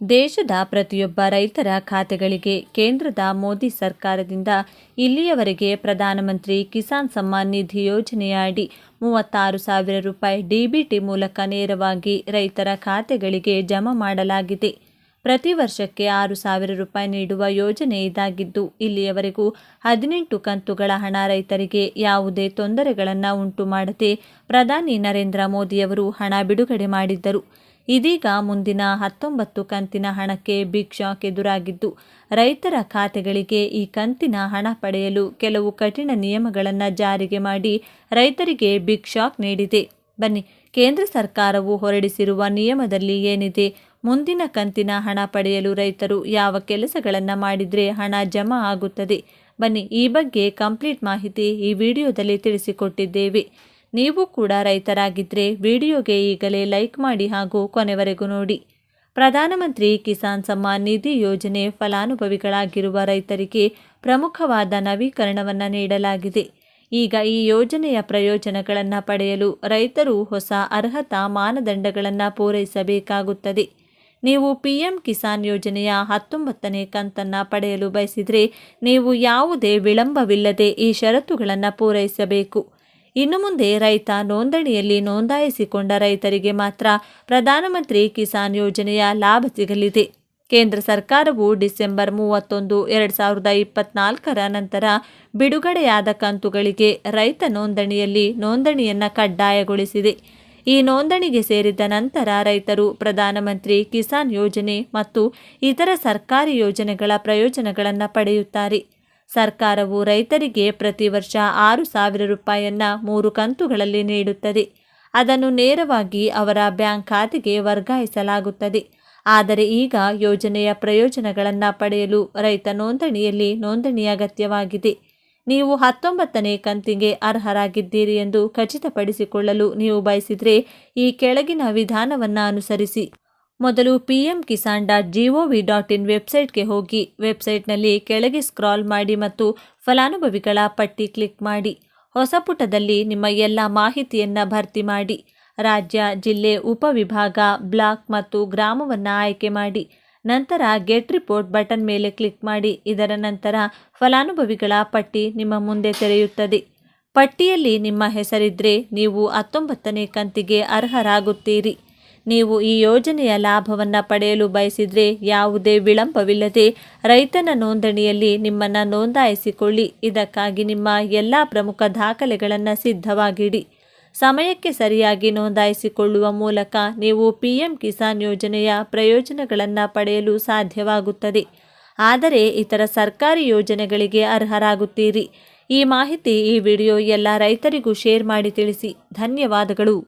ದೇಶದ ಪ್ರತಿಯೊಬ್ಬ ರೈತರ ಖಾತೆಗಳಿಗೆ ಕೇಂದ್ರದ ಮೋದಿ ಸರ್ಕಾರದಿಂದ ಇಲ್ಲಿಯವರೆಗೆ ಪ್ರಧಾನಮಂತ್ರಿ ಕಿಸಾನ್ ಸಮ್ಮಾನ್ ನಿಧಿ ಯೋಜನೆಯ ಅಡಿ ಮೂವತ್ತಾರು ಸಾವಿರ ರೂಪಾಯಿ ಡಿಬಿಟಿ ಮೂಲಕ ನೇರವಾಗಿ ರೈತರ ಖಾತೆಗಳಿಗೆ ಜಮಾ ಮಾಡಲಾಗಿದೆ. ಪ್ರತಿ ವರ್ಷಕ್ಕೆ ಆರು ಸಾವಿರ ರೂಪಾಯಿ ನೀಡುವ ಯೋಜನೆ ಇದಾಗಿದ್ದು, ಇಲ್ಲಿಯವರೆಗೂ ಹದಿನೆಂಟು ಕಂತುಗಳ ಹಣ ರೈತರಿಗೆ ಯಾವುದೇ ತೊಂದರೆಗಳನ್ನು ಉಂಟು ಮಾಡದೆ ಪ್ರಧಾನಿ ನರೇಂದ್ರ ಮೋದಿಯವರು ಹಣ ಬಿಡುಗಡೆ ಮಾಡಿದ್ದರು. ಇದೀಗ ಮುಂದಿನ ಹತ್ತೊಂಬತ್ತು ಕಂತಿನ ಹಣಕ್ಕೆ ಬಿಗ್ ಶಾಕ್ ಎದುರಾಗಿದ್ದು ರೈತರ ಖಾತೆಗಳಿಗೆ ಈ ಕಂತಿನ ಹಣ ಪಡೆಯಲು ಕೆಲವು ಕಠಿಣ ನಿಯಮಗಳನ್ನು ಜಾರಿಗೆ ಮಾಡಿ ರೈತರಿಗೆ ಬಿಗ್ ಶಾಕ್ ನೀಡಿದೆ. ಬನ್ನಿ, ಕೇಂದ್ರ ಸರ್ಕಾರವು ಹೊರಡಿಸಿರುವ ನಿಯಮದಲ್ಲಿ ಏನಿದೆ? ಮುಂದಿನ ಕಂತಿನ ಹಣ ಪಡೆಯಲು ರೈತರು ಯಾವ ಕೆಲಸಗಳನ್ನು ಮಾಡಿದರೆ ಹಣ ಜಮಾ ಆಗುತ್ತದೆ? ಬನ್ನಿ, ಈ ಬಗ್ಗೆ ಕಂಪ್ಲೀಟ್ ಮಾಹಿತಿ ಈ ವಿಡಿಯೋದಲ್ಲಿ ತಿಳಿಸಿಕೊಟ್ಟಿದ್ದೇವೆ. ನೀವು ಕೂಡ ರೈತರಾಗಿದ್ದರೆ ವಿಡಿಯೋಗೆ ಈಗಲೇ ಲೈಕ್ ಮಾಡಿ ಹಾಗೂ ಕೊನೆವರೆಗೂ ನೋಡಿ. ಪ್ರಧಾನಮಂತ್ರಿ ಕಿಸಾನ್ ಸಮ್ಮಾನ್ ನಿಧಿ ಯೋಜನೆ ಫಲಾನುಭವಿಗಳಾಗಿರುವ ರೈತರಿಗೆ ಪ್ರಮುಖವಾದ ನವೀಕರಣವನ್ನು ನೀಡಲಾಗಿದೆ. ಈಗ ಈ ಯೋಜನೆಯ ಪ್ರಯೋಜನಗಳನ್ನು ಪಡೆಯಲು ರೈತರು ಹೊಸ ಅರ್ಹತಾ ಮಾನದಂಡಗಳನ್ನು ಪೂರೈಸಬೇಕಾಗುತ್ತದೆ. ನೀವು ಪಿಎಂ ಕಿಸಾನ್ ಯೋಜನೆಯ ಹತ್ತೊಂಬತ್ತನೇ ಕಂತನ್ನು ಪಡೆಯಲು ಬಯಸಿದರೆ ನೀವು ಯಾವುದೇ ವಿಳಂಬವಿಲ್ಲದೆ ಈ ಷರತ್ತುಗಳನ್ನು ಪೂರೈಸಬೇಕು. ಇನ್ನು ಮುಂದೆ ರೈತ ನೋಂದಣಿಯಲ್ಲಿ ನೋಂದಾಯಿಸಿಕೊಂಡ ರೈತರಿಗೆ ಮಾತ್ರ ಪ್ರಧಾನಮಂತ್ರಿ ಕಿಸಾನ್ ಯೋಜನೆಯ ಲಾಭ ಸಿಗಲಿದೆ. ಕೇಂದ್ರ ಸರ್ಕಾರವು ಡಿಸೆಂಬರ್ ಮೂವತ್ತೊಂದು, ಎರಡು ಸಾವಿರದ ಇಪ್ಪತ್ನಾಲ್ಕರ ನಂತರ ಬಿಡುಗಡೆಯಾದ ಕಂತುಗಳಿಗೆ ರೈತ ನೋಂದಣಿಯಲ್ಲಿ ನೋಂದಣಿಯನ್ನು ಕಡ್ಡಾಯಗೊಳಿಸಿದೆ. ಈ ನೋಂದಣಿಗೆ ಸೇರಿದ ನಂತರ ರೈತರು ಪ್ರಧಾನಮಂತ್ರಿ ಕಿಸಾನ್ ಯೋಜನೆ ಮತ್ತು ಇತರ ಸರ್ಕಾರಿ ಯೋಜನೆಗಳ ಪ್ರಯೋಜನಗಳನ್ನು ಪಡೆಯುತ್ತಾರೆ. ಸರ್ಕಾರವು ರೈತರಿಗೆ ಪ್ರತಿ ವರ್ಷ ಆರು ಸಾವಿರ ರೂಪಾಯಿಯನ್ನು ಮೂರು ಕಂತುಗಳಲ್ಲಿ ನೀಡುತ್ತದೆ. ಅದನ್ನು ನೇರವಾಗಿ ಅವರ ಬ್ಯಾಂಕ್ ಖಾತೆಗೆ ವರ್ಗಾಯಿಸಲಾಗುತ್ತದೆ. ಆದರೆ ಈಗ ಯೋಜನೆಯ ಪ್ರಯೋಜನಗಳನ್ನು ಪಡೆಯಲು ರೈತ ನೋಂದಣಿಯಲ್ಲಿ ನೋಂದಣಿ ಅಗತ್ಯವಾಗಿದೆ. ನೀವು ಹತ್ತೊಂಬತ್ತನೇ ಕಂತಿಗೆ ಅರ್ಹರಾಗಿದ್ದೀರಿ ಎಂದು ಖಚಿತಪಡಿಸಿಕೊಳ್ಳಲು ನೀವು ಬಯಸಿದರೆ ಈ ಕೆಳಗಿನ ವಿಧಾನವನ್ನು ಅನುಸರಿಸಿ. ಮೊದಲು P M Kisan dot gov dot in ವೆಬ್ಸೈಟ್ಗೆ ಹೋಗಿ ವೆಬ್ಸೈಟ್ನಲ್ಲಿ ಕೆಳಗೆ ಸ್ಕ್ರಾಲ್ ಮಾಡಿ ಮತ್ತು ಫಲಾನುಭವಿಗಳ ಪಟ್ಟಿ ಕ್ಲಿಕ್ ಮಾಡಿ. ಹೊಸ ಪುಟದಲ್ಲಿ ನಿಮ್ಮ ಎಲ್ಲ ಮಾಹಿತಿಯನ್ನು ಭರ್ತಿ ಮಾಡಿ. ರಾಜ್ಯ, ಜಿಲ್ಲೆ ಉಪವಿಭಾಗ ಬ್ಲಾಕ್ ಮತ್ತು ಗ್ರಾಮವನ್ನು ಆಯ್ಕೆ ಮಾಡಿ. ನಂತರ ಗೆಟ್ ರಿಪೋರ್ಟ್ ಬಟನ್ ಮೇಲೆ ಕ್ಲಿಕ್ ಮಾಡಿ. ಇದರ ನಂತರ ಫಲಾನುಭವಿಗಳ ಪಟ್ಟಿ ನಿಮ್ಮ ಮುಂದೆ ತೆರೆಯುತ್ತದೆ. ಪಟ್ಟಿಯಲ್ಲಿ ನಿಮ್ಮ ಹೆಸರಿದ್ರೆ ನೀವು ಹತ್ತೊಂಬತ್ತನೇ ಕಂತಿಗೆ ಅರ್ಹರಾಗುತ್ತೀರಿ. ನೀವು ಈ ಯೋಜನೆಯ ಲಾಭವನ್ನು ಪಡೆಯಲು ಬಯಸಿದರೆ ಯಾವುದೇ ವಿಳಂಬವಿಲ್ಲದೆ ರೈತನ ನೋಂದಣಿಯಲ್ಲಿ ನಿಮ್ಮನ್ನು ನೋಂದಾಯಿಸಿಕೊಳ್ಳಿ. ಇದಕ್ಕಾಗಿ ನಿಮ್ಮ ಎಲ್ಲ ಪ್ರಮುಖ ದಾಖಲೆಗಳನ್ನು ಸಿದ್ಧವಾಗಿಡಿ. ಸಮಯಕ್ಕೆ ಸರಿಯಾಗಿ ನೋಂದಾಯಿಸಿಕೊಳ್ಳುವ ಮೂಲಕ ನೀವು ಪಿ ಎಂ ಕಿಸಾನ್ ಯೋಜನೆಯ ಪ್ರಯೋಜನಗಳನ್ನು ಪಡೆಯಲು ಸಾಧ್ಯವಾಗುತ್ತದೆ. ಆದರೆ ಇತರ ಸರ್ಕಾರಿ ಯೋಜನೆಗಳಿಗೆ ಅರ್ಹರಾಗುತ್ತೀರಿ. ಈ ಮಾಹಿತಿ ಈ ವಿಡಿಯೋ ಎಲ್ಲ ರೈತರಿಗೂ ಶೇರ್ ಮಾಡಿ ತಿಳಿಸಿ. ಧನ್ಯವಾದಗಳು.